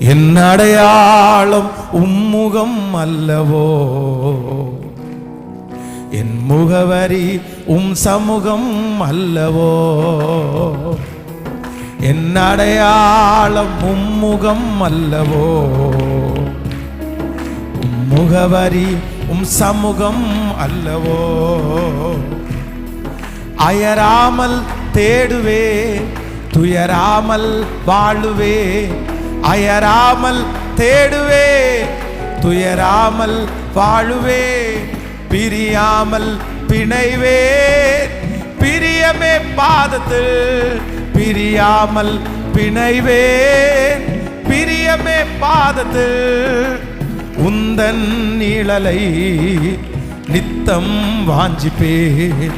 என் அடையாளம் உம்முகம் அல்லவோ? என் முகவரி உம் சமூகம் அல்லவோ? என் அடையாளம் உம்முகம் அல்லவோ? உம் முகவரி உம் சமூகம் அல்லவோ? அயராமல் தேடுவே துயராமல் வாழுவே அயராமல் தேடுவே துயராமல் வாழுவே பிரியாமல் பிணைவே. பிரியமே பாதத்தில் பிரியாமல் பிணைவேன் பிரியமே பாதத்தில் உந்தன் நிழலை நித்தம் வாஞ்சிப்பேன்.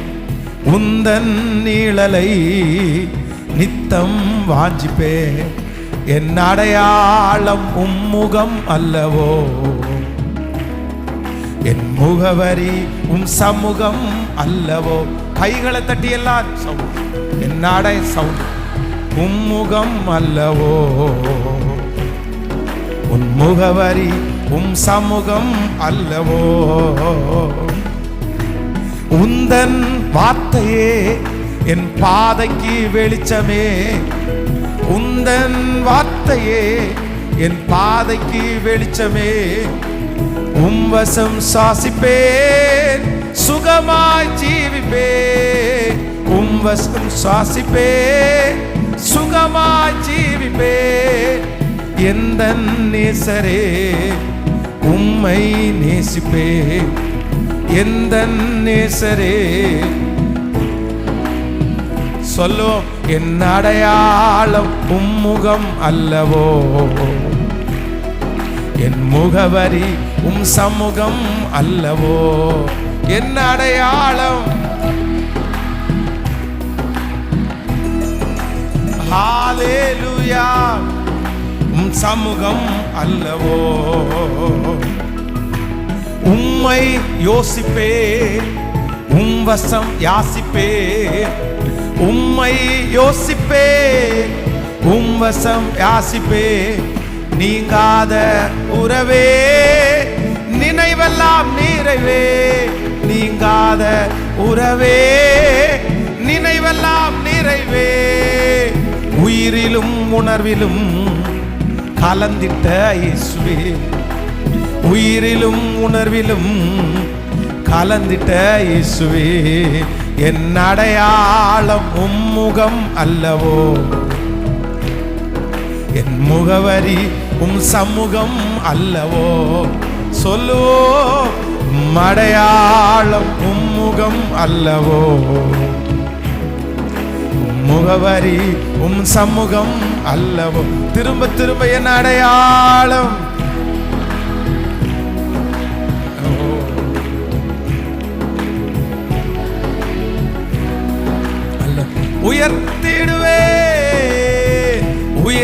உந்தன் நிழலை நித்தம் வாஞ்சிப்பேன். என் அடையாளம் உம்முகம் அல்லவோ? என் முகவரி உம் சமூகம் அல்லவோ? கைகளை தட்டி எல்லாம் சவுண்ட். என் அடை சவுண்ட். உம்முகம் அல்லவோ? உன் முகவரி உம் சமூகம் அல்லவோ? உந்தன் வார்த்தையே என் பாதைக்கு வெளிச்சமே. உந்தன் வார்த்தையே என் பாதைக்கு வெளிச்சமே. உம்வசம் சுவாசிப்பேன் சுகமாய் ஜீவிப்பேன். உம்வசம் சுவாசிப்பேன் சுகமாய் ஜீவிப்பேன். எந்த நேசரே உம்மை நேசிப்பேன். எந்த நேசரே சொல்லுவோம் என் அடையாளம் உம்முகம் அல்லவோ? என் முகவரி உம் சமூகம் அல்லவோ? என் அடையாளம் உம் சமூகம் அல்லவோ? உம்மை யோசிப்பே உம் வசம் யாசிப்பே உம்மை யோசிப்பே உம் வசம் யாசிப்பே நீங்காத உறவே நினைவெல்லாம் நீரவே நீங்காத உறவே நினைவெல்லாம் நிறைவே உயிரிலும் உணர்விலும் கலந்திட்ட இயேசுவே உயிரிலும் உணர்விலும் கலந்திட்ட இயேசுவே. என் அடையாளம் உம்முகம் அல்லவோ? என் முகவரி உம் சமூகம் அல்லவோ? சொல்லுவோ மடையாளம் உம்முகம் அல்லவோ? முகவரி உம் சமூகம் அல்லவோ? திரும்ப திரும்ப என் அடையாளம்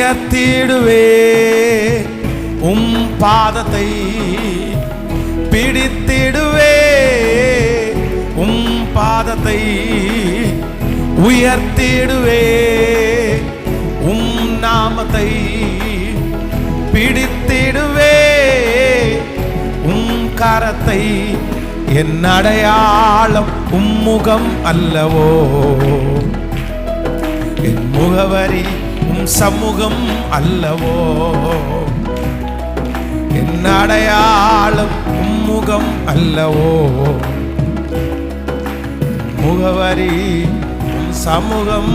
உயர்த்திடுவே உம் பாதத்தை பிடித்திடுவே. உம் பாதத்தை உயர்த்திடுவே. உம் நாமத்தை பிடித்திடுவே. உம் கரத்தை என் அடையாளம் உம்முகம் அல்லவோ? என் முகவரி உம் சமூகம் அல்லவோ? என் அடையாளம் உம்முகம் அல்லவோ? முகவரி சமூகம்